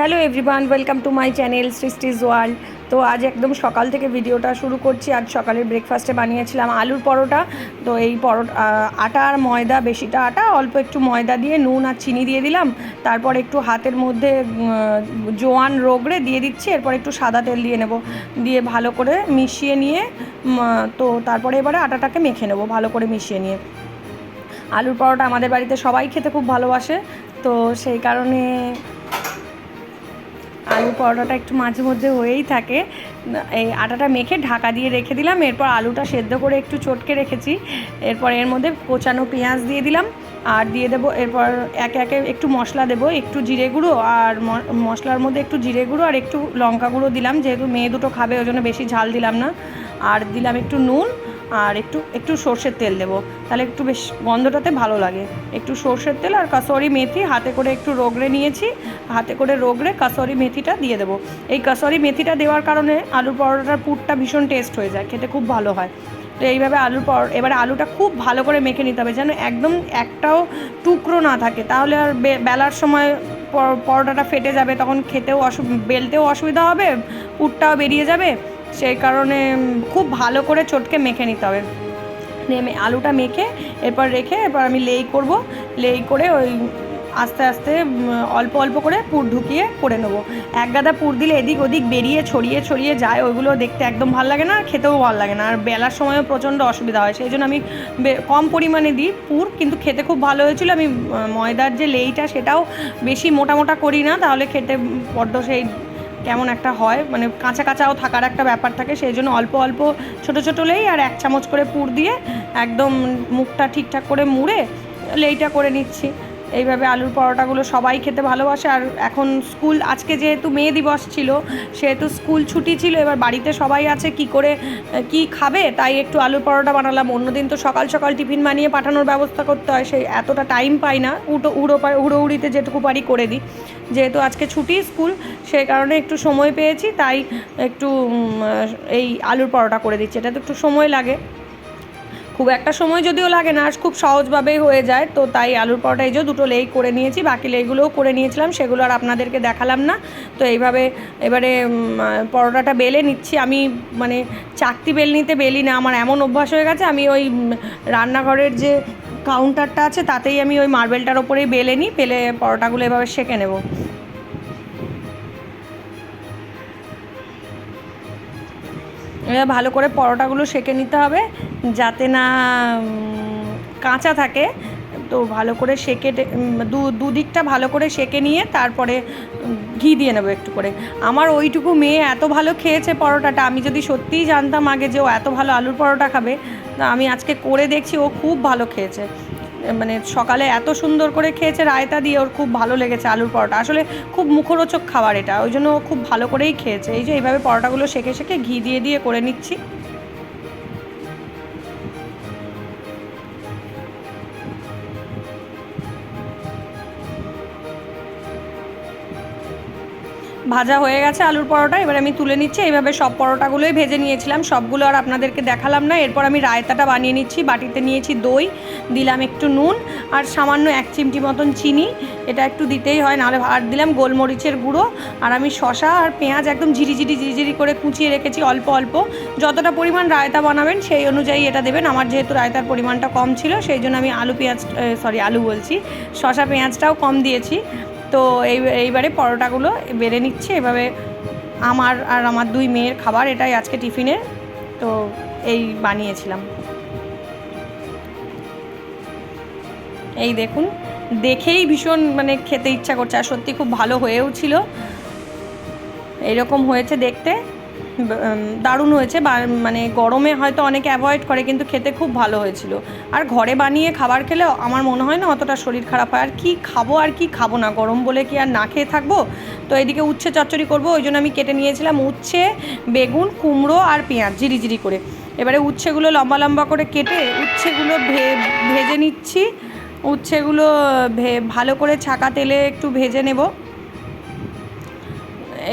Hello everyone welcome to my channel Srishti's world তো আজ একদম সকাল থেকে ভিডিওটা শুরু করছি। আজ সকালের ব্রেকফাস্টে বানিয়েছিলাম আলুর পরোটা। তো এই পরোটা আটা আর ময়দা, বেশিটা আটা, অল্প একটু ময়দা দিয়ে নুন আর চিনি দিয়ে দিলাম। তারপর একটু হাতের মধ্যে জোয়ান রোগড়ে দিয়ে দিচ্ছি। এরপর একটু সাদা তেল দিয়ে নেব। দিয়ে ভালো করে মিশিয়ে নিয়ে তো তারপরে এবারে আটাটাকে মেখে নেব ভালো করে মিশিয়ে নিয়ে। আলুর পরোটা আমাদের বাড়িতে সবাই খেতে খুব ভালোবাসে। তো সেই কারণে আলু পরোটাটা একটু মাঝে মধ্যে হয়েই থাকে। এই আটাটা মেখে ঢাকা দিয়ে রেখে দিলাম, এরপর আলুটা সেদ্ধ করে একটু চটকে রেখেছি। এরপর এর মধ্যে কোচানো পেঁয়াজ দিয়ে দিলাম, আর দিয়ে দেবো, এরপর একে একে একটু মশলা দেবো, একটু জিরে গুঁড়ো আর মশলার মধ্যে একটু জিরে গুঁড়ো আর একটু লঙ্কা গুঁড়ো দিলাম, যেহেতু মেয়ে দুটো খাবে, ওই জন্য বেশি ঝাল দিলাম না। আর দিলাম একটু নুন আর একটু একটু সর্ষের তেল দেবো। তাহলে একটু বেশ গন্ধটাতে ভালো লাগে। একটু সর্ষের তেল আর কাসরি মেথি, হাতে করে একটু রোগড়ে নিয়েছি। হাতে করে রোগড়ে কাসরি মেথিটা দিয়ে দেবো। এই কাসরি মেথিটা দেওয়ার কারণে আলুর পরোটার পুরটা ভীষণ টেস্ট হয়ে যায়, খেতে খুব ভালো হয়। তো এইভাবে আলুর পর, এবারে আলুটা খুব ভালো করে মেখে নিতে হবে যেন একদম একটাও টুকরো না থাকে। তাহলে আর বেলার সময় পরোটাটা ফেটে যাবে, তখন খেতেও অসু, বেলতেও অসুবিধা হবে, পুরটাও বেরিয়ে যাবে। সেই কারণে খুব ভালো করে চটকে মেখে নিতে হবে। নেমে আলুটা মেখে এরপর রেখে এরপর আমি লেই করব। লেই করে ওই আস্তে আস্তে অল্প অল্প করে পুর ঢুকিয়ে করে নেব। এক গাদা পুর দিলে এদিক ওদিক বেরিয়ে ছড়িয়ে ছড়িয়ে যায়, ওইগুলো দেখতে একদম ভালো লাগে না, আর খেতেও ভালো লাগে না। আর বেলার সময়ও প্রচণ্ড অসুবিধা হয়, সেই জন্য আমি কম পরিমাণে দিই পুর, কিন্তু খেতে খুব ভালো হয়েছিল। আমি ময়দার যে লেইটা সেটাও বেশি মোটা মোটা করি না, তাহলে খেতে বড্ড সেই কেমন একটা হয়। মানে কাঁচা কাঁচাও থাকার একটা ব্যাপার থাকে, সেই জন্য অল্প অল্প ছোটো ছোটো লেই আর এক চামচ করে পুর দিয়ে একদম মুখটা ঠিকঠাক করে মুড়ে লেইটা করে নিচ্ছি। এইভাবে আলুর পরোটাগুলো সবাই খেতে ভালোবাসে। আর এখন স্কুল, আজকে যেহেতু মে দিবস ছিল, সেহেতু স্কুল ছুটি ছিল, এবার বাড়িতে সবাই আছে, কি করে, কি খাবে? তাই একটু আলুর পরোটা বানালাম। অন্যদিন তো সকাল সকাল টিফিন বানিয়ে পাঠানোর ব্যবস্থা করতে হয়, সেই এতটা টাইম পাই না। উটো, উড়ো উড়োউড়িতে যেটুকু পারি করে দিই। যেহেতু আজকে ছুটি স্কুল, সেই কারণে একটু সময় পেয়েছি, তাই একটু এই আলুর পরোটা করে দিচ্ছি। এটা তো একটু সময় লাগে। খুব একটা সময় যদিও লাগে না খুব সহজভাবেই হয়ে যায়, তো তাই আলুর পরোটা এই যে দুটো লেই করে নিয়েছি, বাকি লেইগুলোও করে নিয়েছিলাম, সেগুলো আর আপনাদেরকে দেখালাম না। তো এইভাবে এবারে পরোটাটা বেলে নিচ্ছি। আমি মানে চাকতি বেল নিতে বেলি না, আমার এমন অভ্যাস হয়ে গেছে, আমি ওই রান্নাঘরের যে কাউন্টারটা আছে, তাতেই আমি ওই মার্বেলটার ওপরেই বেলে নিই বেলে পরোটাগুলো এভাবে সেঁকে নেব। ভালো করে পরোটাগুলো সেঁকে নিতে হবে, যাতে না কাঁচা থাকে। তো ভালো করে সেঁকে দু দুদিকটা ভালো করে সেঁকে নিয়ে তারপরে ঘি দিয়ে নেব একটু করে। আমার ওইটুকু মেয়ে এত ভালো খেয়েছে পরোটাটা, আমি যদি সত্যিই জানতাম আগে যে ও এত ভালো আলুর পরোটা খাবে, তা আমি আজকে করে দেখছি, ও খুব ভালো খেয়েছে। মানে সকালে এত সুন্দর করে খেয়েছে রায়তা দিয়ে ওর খুব ভালো লেগেছে আলুর পরোটা। আসলে খুব মুখরোচক খাবার এটা, ওই জন্য খুব ভালো করেই খেয়েছে। এই যে এইভাবে পরোটাগুলো সেঁকে সেঁকে ঘি দিয়ে দিয়ে করে নিচ্ছি। ভাজা হয়ে গেছে আলুর পরোটা। এবার আমি তুলে নিচ্ছি। এইভাবে সব পরোটাগুলোই ভেজে নিয়েছিলাম। সবগুলো আর আপনাদেরকে দেখালাম না। এরপর আমি রায়তাটা বানিয়ে নিচ্ছি। বাটিতে নিয়েছি দই, দিলাম একটু নুন আর সামান্য এক চিমটি মতন চিনি। এটা একটু দিতেই হয়, নাহলে আর দিলাম গোলমরিচের গুঁড়ো। আর আমি শশা আর পেঁয়াজ একদম ঝিরিঝিরি ঝিরিঝিরি করে কুচিয়ে রেখেছি অল্প অল্প। যতটা পরিমাণ রায়তা বানাবেন, সেই অনুযায়ী এটা দেবেন। আমার যেহেতু রায়তার পরিমাণটা কম ছিল, সেই জন্য আমি আলু পেঁয়াজ সরি আলু বলছি। শশা পেঁয়াজটাও কম দিয়েছি। তো এই, এইবারে পরোটাগুলো বেড়ে নিচ্ছে। এভাবে আমার আর আমার দুই মেয়ের খাবার, এটাই আজকে টিফিনের। তো এই বানিয়েছিলাম। এই দেখুন, দেখেই ভীষণ মানে খেতে ইচ্ছা করছে, আর সত্যি খুব ভালো হয়েও ছিল। এরকম হয়েছে দেখতে। দারুণ হয়েছে। মানে গরমে হয়তো অনেকে অ্যাভয়েড করে, কিন্তু খেতে খুব ভালো হয়েছিল। আর ঘরে বানিয়ে খাবার খেলে আমার মনে হয় না অতটা শরীর খারাপ হয়। আর কি খাব আর কি খাব না? গরম বলে কি আর না খেয়ে থাকব? তো এদিকে উচ্ছে চচ্চড়ি করব, ওই জন্য আমি কেটে নিয়েছিলাম উচ্ছে, বেগুন, কুমড়ো আর পেঁয়াজ জিরি করে। এবারে উচ্ছেগুলো লম্বা লম্বা করে কেটে উচ্ছেগুলো ভে- ভেজে নিচ্ছি। উচ্ছেগুলো ভে- ভালো করে ছাকা তেলে একটু ভেজে নেব।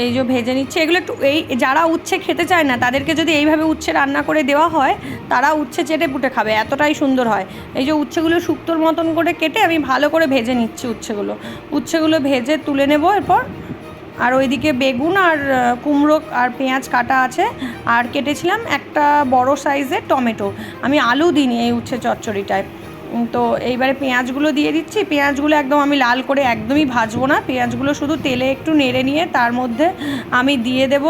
এই যে ভেজে নিচ্ছে, এগুলো একটু এই যারা উচ্ছে খেতে চায় না, তাদেরকে যদি এইভাবে উচ্ছে রান্না করে দেওয়া হয়, তারা উচ্ছে চেটে পুটে খাবে, এতটাই সুন্দর হয়। এই যে উচ্ছেগুলো শুক্তোর মতন করে কেটে আমি ভালো করে ভেজে নিচ্ছি উচ্ছেগুলো। উচ্ছেগুলো ভেজে তুলে নেব এরপর। আর ওইদিকে বেগুন আর কুমড়ো আর পেঁয়াজ কাটা আছে। আর কেটেছিলাম একটা বড় সাইজের টমেটো। আমি আলু দিইনি এই উচ্ছে চচ্চড়িটায়। তো এইবারে পেঁয়াজগুলো দিয়ে দিচ্ছি। পেঁয়াজগুলো একদম আমি লাল করে একদমই ভাজবো না। পেঁয়াজগুলো শুধু তেলে একটু নেড়ে নিয়ে তার মধ্যে আমি দিয়ে দেব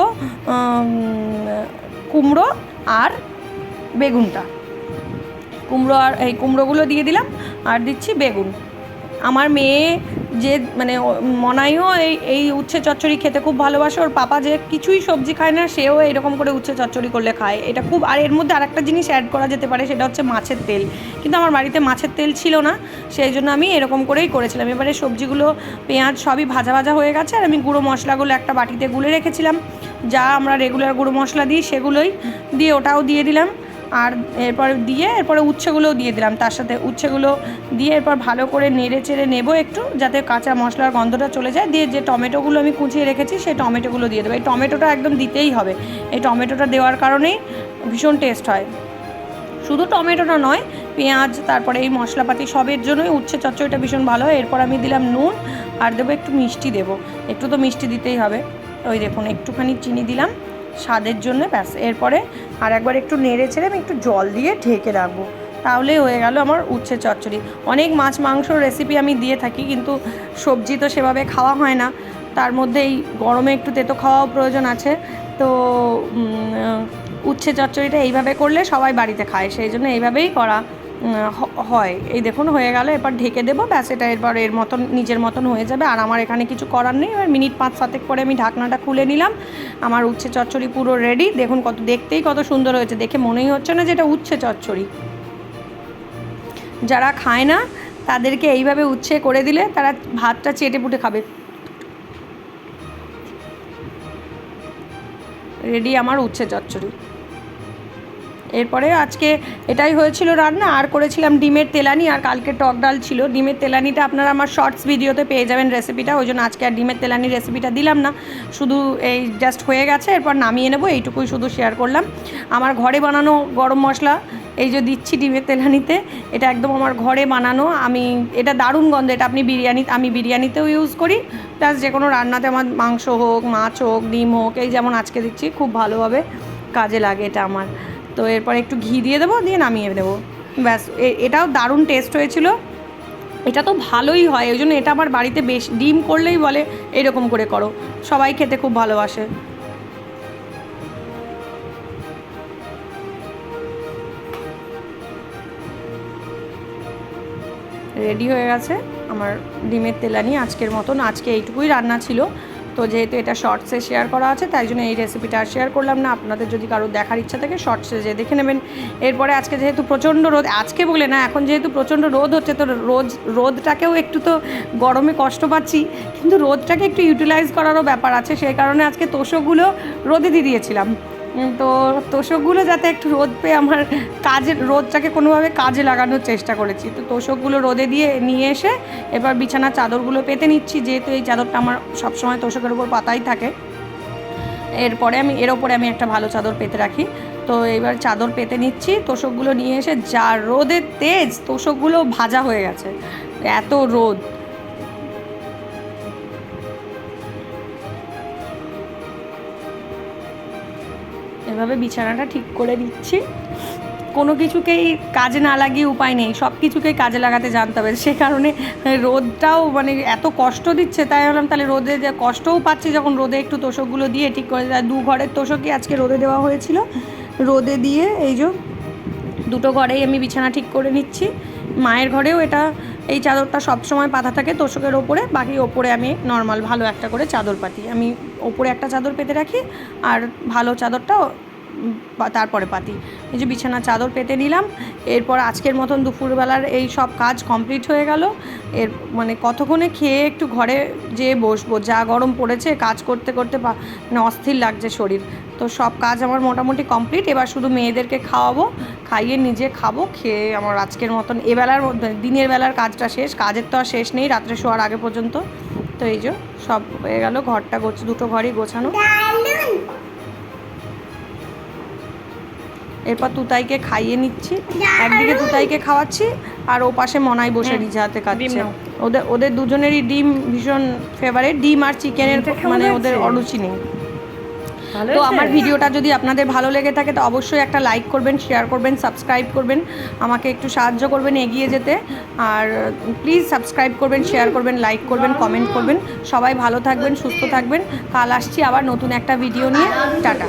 কুমড়ো আর বেগুনটা। কুমড়ো আর এই কুমড়োগুলো দিয়ে দিলাম, আর দিচ্ছি বেগুন। আমার মেয়ে যে মানে মনাইও এই এই উচ্ছে চচ্চড়ি খেতে খুব ভালোবাসে। ওর পাপা যে কিছুই সবজি খায় না, সেও এরকম করে উচ্ছে চচ্চড়ি করলে খায়। এটা খুব, আর এর মধ্যে আরেকটা জিনিস অ্যাড করা যেতে পারে, সেটা হচ্ছে মাছের তেল। কিন্তু আমার বাড়িতে মাছের তেল ছিল না, সেই জন্য আমি এরকম করেই করেছিলাম। এবারে সবজিগুলো, পেঁয়াজ সবই ভাজা ভাজা হয়ে গেছে, আর আমি গুঁড়ো মশলাগুলো একটা বাটিতে গুলে রেখেছিলাম। যা আমরা রেগুলার গুঁড়ো মশলা দিই, সেগুলোই দিয়ে ওটাও দিয়ে দিলাম। আর এরপর দিয়ে, এরপরে উচ্ছেগুলোও দিয়ে দিলাম। তার সাথে উচ্ছেগুলো দিয়ে এরপর ভালো করে নেড়ে চেড়ে নেব একটু, যাতে কাঁচা মশলার গন্ধটা চলে যায়। দিয়ে যে টমেটোগুলো আমি কুচিয়ে রেখেছি, সেই টমেটোগুলো দিয়ে দেবো। এই টমেটোটা একদম দিতেই হবে। এই টমেটোটা দেওয়ার কারণেই ভীষণ টেস্ট হয়। শুধু টমেটোটা নয়, পেঁয়াজ, তারপরে এই মশলাপাতি সবের জন্যই উচ্ছে চচ্চড়িটা ভীষণ ভালো হয়। এরপর আমি দিলাম নুন, আর দেবো একটু মিষ্টি দেবো। একটু তো মিষ্টি দিতেই হবে। ওই দেখুন, একটুখানি চিনি দিলাম, স্বাদের জন্য ব্যাস। এরপরে আর একবার একটু নেড়ে ছেড়ে আমি একটু জল দিয়ে ঢেকে রাখব। তাহলেই হয়ে গেল আমার উচ্ছে চচ্চড়ি। অনেক মাছ মাংস রেসিপি আমি দিয়ে থাকি, কিন্তু সবজি তো সেভাবে খাওয়া হয় না। তার মধ্যে এই গরমে একটু তেতো খাওয়াও প্রয়োজন আছে। তো উচ্ছে চচ্চড়িটা এইভাবে করলে সবাই বাড়িতে খায়, সেই জন্য এইভাবেই করা। হয়। এই দেখুন, হয়ে গেল এরপর ঢেকে দেবো, ব্যাস, এটা এরপর এর মতন, নিজের মতন হয়ে যাবে। আর আমার এখানে কিছু করার নেই, এবার মিনিট পাঁচ সাতেক পরে আমি ঢাকনাটা খুলে নিলাম। আমার উচ্ছে চচ্চড়ি পুরো রেডি দেখুন, কত, দেখতেই কত সুন্দর হয়েছে। দেখে মনেই হচ্ছে না যে এটা উচ্ছে চচ্চড়ি। যারা খায় না, তাদেরকে এইভাবে উচ্ছে করে দিলে তারা ভাতটা চেটে পুটে খাবে। রেডি আমার উচ্ছে চচ্চড়ি। এরপরে আজকে এটাই হয়েছিল রান্না, আর করেছিলাম ডিমের তেলানি, আর কালকে টক ডাল ছিল। ডিমের তেলানিটা আপনারা আমার শর্টস ভিডিওতে পেয়ে যাবেন রেসিপিটা ওই জন্য আজকে আর ডিমের তেলানি রেসিপিটা দিলাম না। শুধু এই জাস্ট হয়ে গেছে, এরপর নামিয়ে নেব, এইটুকুই শুধু শেয়ার করলাম। আমার ঘরে বানানো গরম মশলা, এই যে দিচ্ছি ডিমের তেলানিতে, এটা একদম আমার ঘরে বানানো। আমি, এটা দারুণ গন্ধ, এটা আপনি বিরিয়ানি, আমি বিরিয়ানিতেও ইউজ করি। প্লাস যে কোনো রান্নাতে আমার মাংস হোক, মাছ হোক, ডিম হোক, এই যেমন আজকে দিচ্ছি, খুব ভালোভাবে কাজে লাগে এটা আমার। তো এরপর একটু ঘি দিয়ে দেবো, দিয়ে নামিয়ে দেবো। ব্যাস এটাও দারুণ টেস্ট হয়েছিল। এটা তো ভালোই হয়, ওই জন্য এটা আমার বাড়িতে বেশ, ডিম করলেই বলে এরকম করে করো। সবাই খেতে খুব ভালোবাসে। রেডি হয়ে গেছে আমার ডিমের তেলানি, আজকের মতন, আজকে এইটুকুই রান্না ছিল। তো যেহেতু এটা শর্টসে শেয়ার করা আছে, তাই জন্য এই রেসিপিটা আর শেয়ার করলাম না। আপনাদের যদি কারও দেখার ইচ্ছা থাকে শর্টসে যে দেখে নেবেন। এরপরে আজকে যেহেতু প্রচণ্ড রোদ, আজকে বলে না, এখন যেহেতু প্রচণ্ড রোদ হচ্ছে, তো রোদ রোদটাকেও একটু তো গরমে কষ্ট পাচ্ছি। কিন্তু রোদটাকে একটু ইউটিলাইজ করারও ব্যাপার আছে, সেই কারণে আজকে তোষকগুলো রোদে দিয়ে দিয়েছিলাম। তো তোষকগুলো যাতে একটু রোদ পেয়ে আমার কাজের, রোদটাকে কোনোভাবে কাজে লাগানোর চেষ্টা করেছি। তো তোষকগুলো রোদে দিয়ে নিয়ে এসে এবার বিছানার চাদরগুলো পেতে নিচ্ছি, যেহেতু এই চাদরটা আমার সবসময় তোষকের উপর পাতাই থাকে। এরপরে আমি, এর ওপরে আমি একটা ভালো চাদর পেতে রাখি। তো এবার চাদর পেতে নিচ্ছি, তোষকগুলো নিয়ে এসে যা রোদের তেজ, তোষকগুলো ভাজা হয়ে গেছে। এত রোদ। এভাবে বিছানাটা ঠিক করে দিচ্ছি। কোনো কিছুকেই কাজে না লাগিয়ে উপায় নেই, সব কিছুকেই কাজে লাগাতে জানতে হবে। সে কারণে রোদটাও মানে এত কষ্ট দিচ্ছে, তাই ভাবলাম তাহলে রোদে যে কষ্টও পাচ্ছি যখন রোদে একটু তোষকগুলো দিয়ে ঠিক করে দু ঘরের তোষকই আজকে রোদে দেওয়া হয়েছিল। রোদে দিয়ে এই যে দুটো ঘরেই আমি বিছানা ঠিক করে নিচ্ছি। মায়ের ঘরেও এটা এই চাদরটা সব সময় পাতা থাকে তোষকের ওপরে বাকি ওপরে আমি নর্মাল ভালো একটা করে চাদর পাতি। আমি ওপরে একটা চাদর পেতে রাখি আর ভালো চাদরটা উম, বা- তারপরে পাতি। এই যে বিছানা চাদর পেতে নিলাম এরপর আজকের মতন দুপুরবেলার এই সব কাজ কমপ্লিট হয়ে গেল। এর মানে কতক্ষণে খেয়ে একটু ঘরে যেয়ে বসবো? যা গরম পড়েছে কাজ করতে করতে মানে অস্থির লাগছে শরীর। তো সব কাজ আমার মোটামুটি কমপ্লিট। এবার শুধু মেয়েদেরকে খাওয়াবো খাইয়ে নিজে খাব খেয়ে আমার আজকের মতন। এবেলার মধ্যে দিনের বেলার কাজটা শেষ কাজের তো আর শেষ নেই রাত্রে শোয়ার আগে পর্যন্ত। তো এই যে সব হয়ে গেল ঘরটা গোছ দুটো ঘরই গোছানো। এরপর তুতাইকে খাইয়ে নিচ্ছি। একদিকে তুতাইকে খাওয়াচ্ছি আর ও পাশে মনাই বসে হুম, নিজে হাতে নাও। ওদের ওদের দুজনেরই ডিম ভীষণ ফেভারিট ডিম আর চিকেনের মানে ওদের অরুচি নেই। তো আমার ভিডিওটা যদি আপনাদের ভালো লেগে থাকে তো অবশ্যই একটা লাইক করবেন শেয়ার করবেন সাবস্ক্রাইব করবেন আমাকে একটু সাহায্য করবেন এগিয়ে যেতে। আর প্লিজ সাবস্ক্রাইব করবেন শেয়ার করবেন লাইক করবেন কমেন্ট করবেন। সবাই ভালো থাকবেন সুস্থ থাকবেন। কাল আসছি আবার নতুন একটা ভিডিও নিয়ে। টাটা।